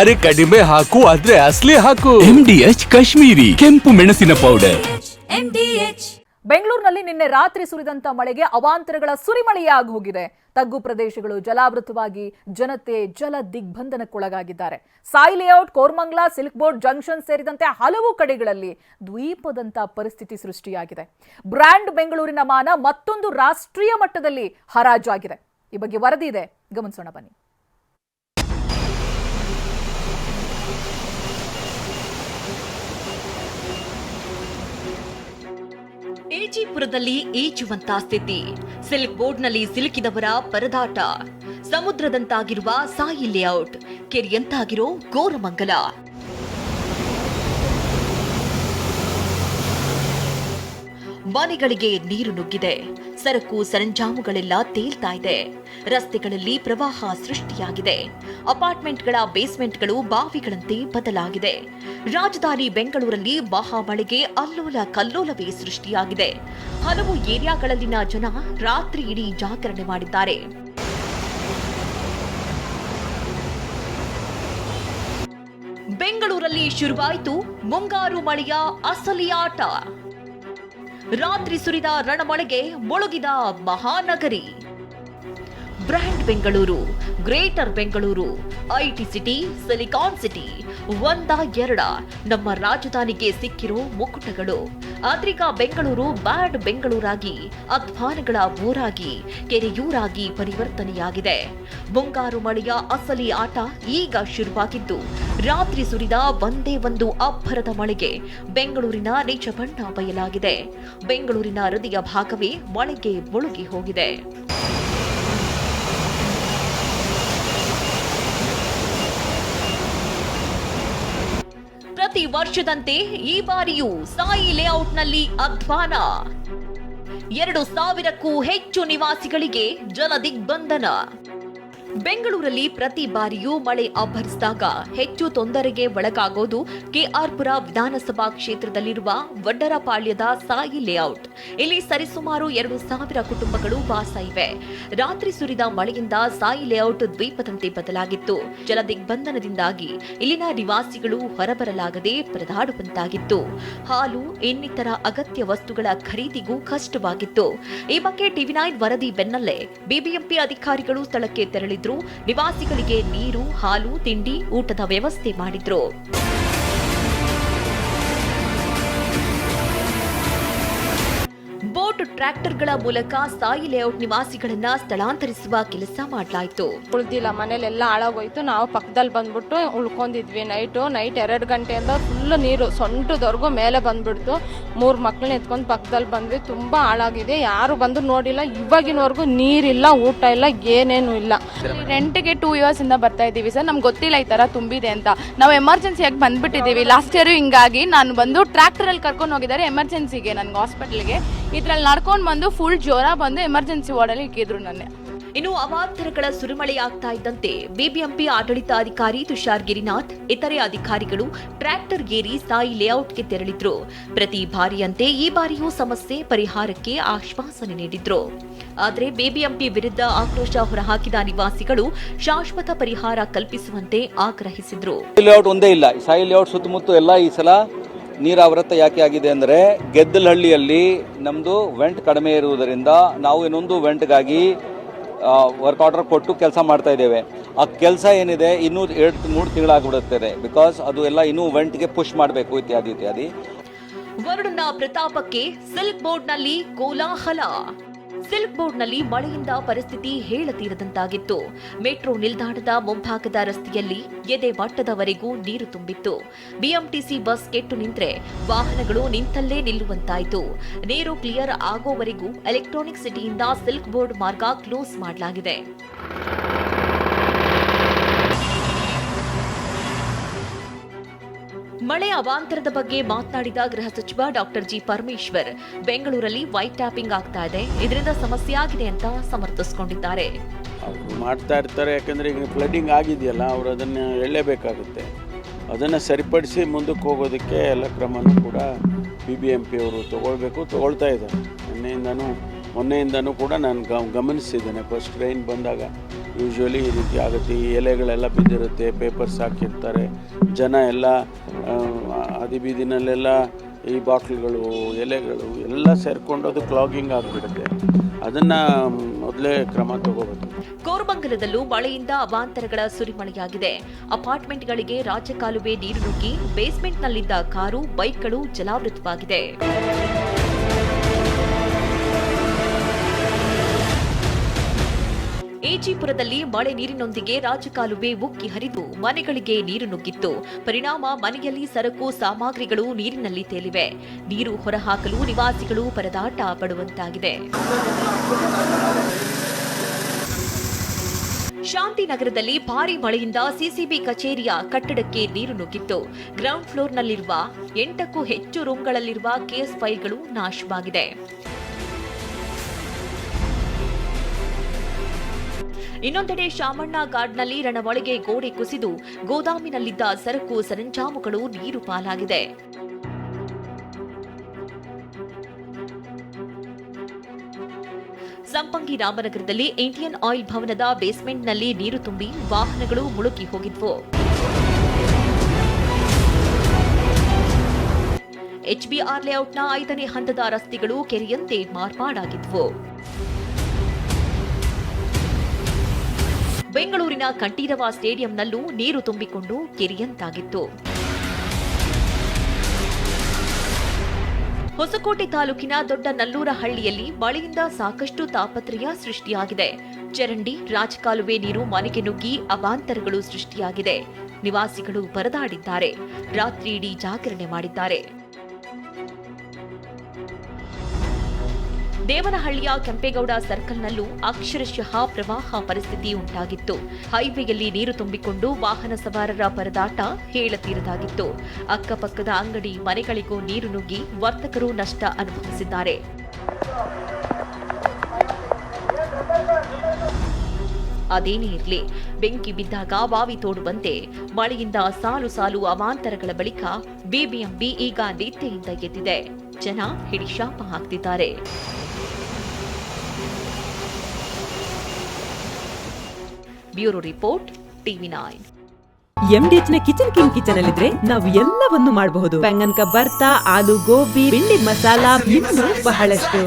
ಅರೆ ಕಡಿಮೆ ಹಾಕು ಆದ್ರೆ ಅಸ್ಲಿ ಹಾಕು. ಎಂಡಿಎಚ್ ಕಾಶ್ಮೀರಿ ಕೆಂಪು ಮೆಣಸಿನ ಪೌಡರ್ ಬೆಂಗಳೂರಿನಲ್ಲಿ ನಿನ್ನೆ ರಾತ್ರಿ ಸುರಿದಂತ ಮಳೆಗೆ ಅವಾಂತರಗಳ ಸುರಿಮಳೆಯಾಗಿ ಹೋಗಿದೆ. ತಗ್ಗು ಪ್ರದೇಶಗಳು ಜಲಾವೃತವಾಗಿ ಜನತೆ ಜಲ ದಿಗ್ಬಂಧನಕ್ಕೊಳಗಾಗಿದ್ದಾರೆ. Sai layout Koramangala silk board junction ಸೇರಿದಂತೆ ಹಲವು ಕಡೆಗಳಲ್ಲಿ ದ್ವೀಪದಂತ ಪರಿಸ್ಥಿತಿ ಸೃಷ್ಟಿಯಾಗಿದೆ. ಬ್ರ್ಯಾಂಡ್ ಬೆಂಗಳೂರಿನ ಮಾನ ಮತ್ತೊಂದು ರಾಷ್ಟ್ರೀಯ ಮಟ್ಟದಲ್ಲಿ ಹರಾಜಾಗಿದೆ. ಈ ಬಗ್ಗೆ ವರದಿ ಇದೆ. ಗಮನಿಸೋಣ ಬನ್ನಿ. ಏಜಿಪುರದಲ್ಲಿ ಈಜುವಂತ ಸ್ಥಿತಿ. ಸಿಲ್ಕ್ ಬೋರ್ಡ್ನಲ್ಲಿ ಸಿಲುಕಿದವರ ಪರದಾಟ. ಸಮುದ್ರದಂತಾಗಿರುವ ಸಾಯಿ ಲೇಔಟ್. ಕೆರೆಯಂತಾಗಿರೋ ಗೋರಮಂಗಲ ಮನೆಗಳಿಗೆ ನೀರು ನುಗ್ಗಿದೆ. ಸರಕು, ಸರಂಜಾಮುಗಳೆಲ್ಲ ತೇಲ್ತಾ ಇದೆ. ರಸ್ತೆಗಳಲ್ಲಿ ಪ್ರವಾಹ ಸೃಷ್ಟಿಯಾಗಿದೆ. ಅಪಾರ್ಟ್ಮೆಂಟ್ಗಳ ಬೇಸ್ಮೆಂಟ್ಗಳು ಬಾವಿಗಳಂತೆ ಬದಲಾಗಿದೆ. ರಾಜಧಾನಿ ಬೆಂಗಳೂರಲ್ಲಿ ಮಹಾಮಳೆಗೆ ಅಲ್ಲೋಲ ಕಲ್ಲೋಲವೇ ಸೃಷ್ಟಿಯಾಗಿದೆ. ಹಲವು ಏರಿಯಾಗಳಲ್ಲಿನ ಜನ ರಾತ್ರಿ ಇಡೀ ಜಾಗರಣೆ ಮಾಡಿದ್ದಾರೆ. ಬೆಂಗಳೂರಲ್ಲಿ ಶುರುವಾಯಿತು ಮುಂಗಾರು ಮಳೆಯ ಅಸಲಿ ಆಟ ರಾತ್ರಿ ಸುರಿದ ರಣಮಳೆಗೆ ಮುಳುಗಿದ Mahanagari. Brand Bengaluru, greater Bengaluru IT city, silicon city, ಒಂದ ಎರಡ. ನಮ್ಮ ರಾಜಧಾನಿಗೆ ಸಿಕ್ಕಿರೋ ಮುಕುಟಗಳು ಆದ್ರೀಗ ಬೆಂಗಳೂರು ಬ್ಯಾಡ್ ಬೆಂಗಳೂರಾಗಿ, ಅಧ್ವಾನಗಳ ಊರಾಗಿ, ಕೆರೆಯೂರಾಗಿ ಪರಿವರ್ತನೆಯಾಗಿದೆ. ಮುಂಗಾರು ಮಳೆಯ ಅಸಲಿ ಆಟ ಈಗ ಶುರುವಾಗಿದ್ದು, ರಾತ್ರಿ ಸುರಿದ ಒಂದೇ ಒಂದು ಅಬ್ಬರದ ಮಳೆಗೆ ಬೆಂಗಳೂರಿನ ನಿಜ ಬಣ್ಣ ಬಯಲಾಗಿದೆ. ಬೆಂಗಳೂರಿನ ಹೃದಯ ಭಾಗವೇ ಮಳೆಗೆ ಮುಳುಗಿ ಹೋಗಿದೆ ಪ್ರತಿ ವರ್ಷದಂತೆ ಈ ಬಾರಿಯೂ ಸಾಯಿ ಲೇಔಟ್ನಲ್ಲಿ ಅಧ್ವಾನ. ಎರಡು ಸಾವಿರಕ್ಕೂ ಹೆಚ್ಚು ನಿವಾಸಿಗಳಿಗೆ ಜಲ ದಿಗ್ಬಂಧನ ಬೆಂಗಳೂರಲ್ಲಿ ಪ್ರತಿ ಬಾರಿಯೂ ಮಳೆ ಅಬ್ಬರಿಸಿದಾಗ ಹೆಚ್ಚು ತೊಂದರೆಗೆ ಒಳಗಾಗೋದು ಕೆಆರ್ಪುರ ವಿಧಾನಸಭಾ ಕ್ಷೇತ್ರದಲ್ಲಿರುವ ವಡ್ಡರಪಾಳ್ಯದ ಸಾಯಿ ಲೇಔಟ್. ಇಲ್ಲಿ ಸರಿಸುಮಾರು ಎರಡು ಸಾವಿರ ಕುಟುಂಬಗಳು ವಾಸ ಇವೆ. ರಾತ್ರಿ ಸುರಿದ ಮಳೆಯಿಂದ ಸಾಯಿ ಲೇಔಟ್ ದ್ವೀಪದಂತೆ ಬದಲಾಗಿತ್ತು. ಜಲ ದಿಗ್ಬಂಧನದಿಂದಾಗಿ ಇಲ್ಲಿನ ನಿವಾಸಿಗಳು ಹೊರಬರಲಾಗದೆ ಪರದಾಡುವಂತಾಗಿತ್ತು. ಹಾಲು, ಇನ್ನಿತರ ಅಗತ್ಯ ವಸ್ತುಗಳ ಖರೀದಿಗೂ ಕಷ್ಟವಾಗಿತ್ತು. ಈ ಬಗ್ಗೆ ಟಿವಿ ನೈನ್ ವರದಿ ಬೆನ್ನಲ್ಲೇ ಬಿಬಿಎಂಪಿ ಅಧಿಕಾರಿಗಳು ಸ್ಥಳಕ್ಕೆ ನಿವಾಸಿಗಳಿಗೆ ನೀರು ಹಾಲು ತಿಂಡಿ ಊಟದ ವ್ಯವಸ್ಥೆ ಮಾಡಿದ್ರು. ಬೋಟ್ ಟ್ರ್ಯಾಕ್ಟರ್ಗಳ ಮೂಲಕ ಸಾಯಿ ಲೇಔಟ್ ನಿವಾಸಿಗಳನ್ನ ಸ್ಥಳಾಂತರಿಸುವ ಕೆಲಸ ಮಾಡಲಾಯಿತು. ಉಳ್ದಿಲ್ಲ ಮನೇಲೆಲ್ಲ ಹಾಳಾಗೋಯ್ತು. ನಾವು ಪಕ್ಕದಲ್ಲಿ ಬಂದ್ಬಿಟ್ಟು ಉಳ್ಕೊಂಡಿದ್ವಿ. ನೈಟು ನೈಟ್ ಎರಡು ಗಂಟೆಯಿಂದ ಫುಲ್ ನೀರು ಸೊಂಟದವರೆಗೂ ಮೇಲೆ ಬಂದ್ಬಿಡ್ತು. ಮೂರು ಮಕ್ಕಳನ್ನ ಎತ್ಕೊಂಡು ಪಕ್ಕದಲ್ಲಿ ಬಂದ್ವಿ. ತುಂಬ ಹಾಳಾಗಿದೆ. ಯಾರು ಬಂದು ನೋಡಿಲ್ಲ. ಇವಾಗಿನವರೆಗೂ ನೀರಿಲ್ಲ ಊಟ ಇಲ್ಲ ಏನೇನು ಇಲ್ಲ. ರೆಂಟ್ಗೆ ಟೂ ಇಯರ್ಸ್ ಇಂದ ಬರ್ತಾ ಇದ್ದೀವಿ ಸರ್. ನಮ್ಗೆ ಗೊತ್ತಿಲ್ಲ ಈ ತರ ತುಂಬಿದೆ ಅಂತ. ನಾವು ಎಮರ್ಜೆನ್ಸಿಯಾಗಿ ಬಂದ್ಬಿಟ್ಟಿದ್ದೀವಿ. ಲಾಸ್ಟ್ ಇಯರ್ ಹಿಂಗಾಗಿ ನಾನು ಬಂದು ಟ್ರ್ಯಾಕ್ಟರಲ್ಲಿ ಕರ್ಕೊಂಡು ಹೋಗಿದ್ದಾರೆ. ಎಮರ್ಜೆನ್ಸಿಗೆ ನನ್ಗೆ ಹಾಸ್ಪಿಟಲ್ಗೆ ಇದ್ರಲ್ಲಿ ನಡ್ಕೊಂಡು ಬಂದು ಫುಲ್ ಜ್ವರ ಬಂದು ಎಮರ್ಜೆನ್ಸಿ ವಾರ್ಡಲ್ಲಿ ಇಕ್ಕಿದ್ರು ನನ್ನ. ಇನ್ನು ಅವಾಂತರಗಳ ಸುರಿಮಳೆಯಾಗ್ತಾ ಇದ್ದಂತೆ ಬಿಬಿಎಂಪಿ ಆಡಳಿತಾಧಿಕಾರಿ ತುಷಾರ್ ಗಿರಿನಾಥ್ ಇತರೆ ಅಧಿಕಾರಿಗಳು ಟ್ರ್ಯಾಕ್ಟರ್ ಗೇರಿ ಸಾಯಿ ಲೇಔಟ್ಗೆ ತೆರಳಿದ್ರು. ಪ್ರತಿ ಬಾರಿಯಂತೆ ಈ ಬಾರಿಯೂ ಸಮಸ್ಯೆ ಪರಿಹಾರಕ್ಕೆ ಆಶ್ವಾಸನೆ ನೀಡಿದ್ರು. ಆದರೆ ಬಿಬಿಎಂಪಿ ವಿರುದ್ಧ ಆಕ್ರೋಶ ಹೊರಹಾಕಿದ ನಿವಾಸಿಗಳು ಶಾಶ್ವತ ಪರಿಹಾರ ಕಲ್ಪಿಸುವಂತೆ ಆಗ್ರಹಿಸಿದ್ರು. ಲೇಔಟ್ ಒಂದೇ ಇಲ್ಲ. ಸಾಯಿ ಲೇಔಟ್ ಸುತ್ತಮುತ್ತ ಎಲ್ಲ ಈ ಸಲ ನೀರಾವೃತ ಯಾಕೆ ಆಗಿದೆ ಅಂದರೆ ಗೆದ್ದಲಹಳ್ಳಿಯಲ್ಲಿ ನಮ್ಮದು ವೆಂಟ್ ಕಡಿಮೆ ಇರುವುದರಿಂದ ನಾವು ಇನ್ನೊಂದು ವೆಂಟ್ಗಾಗಿ ವರ್ಕ್ ಆರ್ಡರ್ ಕೊಟ್ಟು ಕೆಲಸ ಮಾಡ್ತಾ ಇದ್ದೇವೆ. ಆ ಕೆಲಸ ಏನಿದೆ ಇನ್ನೂ ಎರಡು ಮೂರು ತಿಂಗಳಾಗ್ಬಿಡುತ್ತದೆ. ಬಿಕಾಸ್ ಅದು ಎಲ್ಲ ಇನ್ನೂ ವೆಂಟ್ಗೆ ಪುಷ್ ಮಾಡಬೇಕು ಇತ್ಯಾದಿ ಇತ್ಯಾದಿ. ವರುಣನ ಪ್ರತಾಪಕ್ಕೆ ಸಿಲ್ಕ್ ಬೋರ್ಡ್ನಲ್ಲಿ ಕೋಲಾಹಲ. ಸಿಲ್ಕ್ ಬೋರ್ಡ್ನಲ್ಲಿ ಮಳೆಯಿಂದ ಪರಿಸ್ಥಿತಿ ಹೇಳತೀರದಂತಾಗಿತ್ತು. ಮೆಟ್ರೋ ನಿಲ್ದಾಣದ ಮುಂಭಾಗದ ರಸ್ತೆಯಲ್ಲಿ ಎದೆ ಮಟ್ಟದವರೆಗೂ ನೀರು ತುಂಬಿತ್ತು. ಬಿಎಂಟಿಸಿ ಬಸ್ ಕೆಟ್ಟು ನಿಂತರೆ ವಾಹನಗಳು ನಿಂತಲ್ಲೇ ನಿಲ್ಲುವಂತಾಯಿತು. ನೀರು ಕ್ಲಿಯರ್ ಆಗೋವರೆಗೂ ಎಲೆಕ್ಟ್ರಾನಿಕ್ ಸಿಟಿಯಿಂದ ಸಿಲ್ಕ್ ಬೋರ್ಡ್ ಮಾರ್ಗ ಕ್ಲೋಸ್ ಮಾಡಲಾಗಿದೆ. ಮಳೆ ಅವಾಂತರದ ಬಗ್ಗೆ ಮಾತನಾಡಿದ ಗೃಹ ಸಚಿವ ಡಾಕ್ಟರ್ ಜಿ ಪರಮೇಶ್ವರ್, ಬೆಂಗಳೂರಲ್ಲಿ ವೈಟ್ ಟ್ಯಾಪಿಂಗ್ ಆಗ್ತಾ ಇದೆ, ಇದರಿಂದ ಸಮಸ್ಯೆ ಆಗಿದೆ ಅಂತ ಸಮರ್ಥಿಸಿಕೊಂಡಿದ್ದಾರೆ. ಮಾಡ್ತಾ ಇರ್ತಾರೆ, ಯಾಕಂದ್ರೆ ಈಗ ಫ್ಲಡ್ಡಿಂಗ್ ಆಗಿದೆಯಲ್ಲ, ಅವರು ಅದನ್ನು ಹೇಳಲೇಬೇಕಾಗುತ್ತೆ ಅದನ್ನು ಸರಿಪಡಿಸಿ ಮುಂದಕ್ಕೆ ಹೋಗೋದಕ್ಕೆ ಎಲ್ಲ ಕ್ರಮನೂ ಕೂಡ ಬಿ ಬಿ ಎಂ ಪಿ ಅವರು ತಗೊಳ್ಬೇಕು, ತಗೊಳ್ತಾ ಇದ್ದಾರೆ. ನಿನ್ನೆಯಿಂದನೂ ಮೊನ್ನೆಯಿಂದನೂ ಕೂಡ ನಾನು ಗಮ್, ಗಮನಿಸಿದ್ದೇನೆ ಫಸ್ಟ್ ರೈನ್ ಬಂದಾಗ ಯೂಶ್ವಲಿ ಈ ರೀತಿ ಆಗುತ್ತೆ ಎಲೆಗಳೆಲ್ಲ ಬಿದ್ದಿರುತ್ತೆ ಪೇಪರ್ಸ್ ಹಾಕಿರ್ತಾರೆ, ಜನ ಎಲ್ಲ ಅದಿಬೀದಿನಲ್ಲೆಲ್ಲ ಈ ಬಾಟ್ಲ್ಗಳು ಎಲೆಗಳು ಎಲ್ಲ ಸೇರಿಕೊಂಡು ಅದು ಕ್ಲಾಗಿಂಗ್ ಆಗಿಬಿಡುತ್ತೆ. ಅದನ್ನ ಮೊದಲೇ ಕ್ರಮ ತಗೋಬೇಕು. ಕೋರ್ಮಂಗಲದಲ್ಲೂ ಮಳೆಯಿಂದ ಅವಾಂತರಗಳ ಸುರಿಮಳೆಯಾಗಿದೆ. ಅಪಾರ್ಟ್ಮೆಂಟ್ಗಳಿಗೆ ರಾಜಕಾಲುವೆ ನೀರು ನುಗ್ಗಿ ಬೇಸ್ಮೆಂಟ್ನಲ್ಲಿದ್ದ ಕಾರು, ಬೈಕ್ಗಳು ಜಲಾವೃತವಾಗಿದೆ. ಏಜಿಪುರದಲ್ಲಿ ಮಳೆ ನೀರಿನೊಂದಿಗೆ ರಾಜಕಾಲುವೆ ಉಕ್ಕಿ ಹರಿದು ಮನೆಗಳಿಗೆ ನೀರು ನುಗ್ಗಿತ್ತು. ಪರಿಣಾಮ ಮನೆಯಲ್ಲಿ ಸರಕು, ಸಾಮಗ್ರಿಗಳು ನೀರಿನಲ್ಲಿ ತೇಲಿವೆ. ನೀರು ಹೊರಹಾಕಲು ನಿವಾಸಿಗಳು ಪರದಾಟ ಪಡುವಂತಾಗಿದೆ. ಶಾಂತಿನಗರದಲ್ಲಿ ಭಾರಿ ಮಳೆಯಿಂದ ಸಿಸಿಬಿ ಕಚೇರಿಯ ಕಟ್ಟಡಕ್ಕೆ ನೀರು ನುಗ್ಗಿತ್ತು. ಗ್ರೌಂಡ್ ಫ್ಲೋರ್ನಲ್ಲಿರುವ ಎಂಟಕ್ಕೂ ಹೆಚ್ಚು ರೂಂಗಳಲ್ಲಿರುವ ಕೇಸ್ ಫೈಲ್ಗಳು ನಾಶವಾಗಿದೆ. ಇನ್ನೊಂದೆಡೆ ಶಾಮಣ್ಣ ಗಾರ್ಡ್ನಲ್ಲಿ ರಣವಳಿಗೆ ಗೋಡೆ ಕುಸಿದು ಗೋದಾಮಿನಲ್ಲಿದ್ದ ಸರಕು ಸರಂಜಾಮುಗಳು ನೀರು ಪಾಲಾಗಿದೆ. ಸಂಪಂಗಿ ರಾಮನಗರದಲ್ಲಿ ಇಂಡಿಯನ್ ಆಯಿಲ್ ಭವನದ ಬೇಸ್ಮೆಂಟ್ನಲ್ಲಿ ನೀರು ತುಂಬಿ ವಾಹನಗಳು ಮುಳುಗಿ ಹೋಗಿದ್ವು. ಎಚ್ಬಿಆರ್ ಲೇಔಟ್ನ ಐದನೇ ಹಂತದ ರಸ್ತೆಗಳು ಕೆರೆಯಂತೆ ಮಾರ್ಪಾಡಾಗಿದ್ವು. ಬೆಂಗಳೂರಿನ ಕಂಠೀರವ ಸ್ಟೇಡಿಯಂನಲ್ಲೂ ನೀರು ತುಂಬಿಕೊಂಡು ಕೆರೆಯಂತಾಗಿತ್ತು. ಹೊಸಕೋಟೆ ತಾಲೂಕಿನ ದೊಡ್ಡ ನಲ್ಲೂರಹಳ್ಳಿಯಲ್ಲಿ ಮಳೆಯಿಂದ ಸಾಕಷ್ಟು ತಾಪತ್ರಯ ಸೃಷ್ಟಿಯಾಗಿದೆ. ಚರಂಡಿ, ರಾಜಕಾಲುವೆ ನೀರು ಮನೆಗೆ ನುಗ್ಗಿ ಅವಾಂತರಗಳು ಸೃಷ್ಟಿಯಾಗಿದೆ. ನಿವಾಸಿಗಳು ಪರದಾಡಿದ್ದಾರೆ ರಾತ್ರಿಯಿಡೀ ಜಾಗರಣೆ ಮಾಡಿದ್ದಾರೆ. ದೇವನಹಳ್ಳಿಯ ಕೆಂಪೇಗೌಡ ಸರ್ಕಲ್ನಲ್ಲೂ ಅಕ್ಷರಶಃ ಪ್ರವಾಹ ಪರಿಸ್ಥಿತಿ ಉಂಟಾಗಿತ್ತು. ಹೈವೇಯಲ್ಲಿ ನೀರು ತುಂಬಿಕೊಂಡು ವಾಹನ ಸವಾರರ ಪರದಾಟ ಹೇಳತೀರದಾಗಿತ್ತು. ಅಕ್ಕಪಕ್ಕದ ಅಂಗಡಿ ಮನೆಗಳಿಗೂ ನೀರು ನುಗ್ಗಿ ವರ್ತಕರು ನಷ್ಟ ಅನುಭವಿಸಿದ್ದಾರೆ. ಅದೇನೇ ಇರಲಿ. ಬೆಂಕಿ ಬಿದ್ದಾಗ ಬಾವಿ ತೋಡುವಂತೆ ಮಳೆಯಿಂದ ಸಾಲು ಸಾಲು ಅವಾಂತರಗಳ ಬಳಿಕ ಬಿಬಿಎಂಪಿ ಈಗ ನಿತ್ಯೆಯಿಂದ ಗೆದ್ದಿದೆ ಜನ ಹಿಡಿಶಾಪ ಹಾಕ್ತಿದ್ದಾರೆ. Bureau report TV nine. ಎಂಡಿಎಚ್ನ kitchen king kitchen ಅಲ್ಲಿದ್ರೆ ನಾವು ಎಲ್ಲವನ್ನು ಮಾಡಬಹುದು. ಬೆಂಗನ್ ಬರ್ತಾ ಆಲೂ ಗೋಬಿ ಬಿಂಡಿ ಮಸಾಲಾ ಬಹಳಷ್ಟು.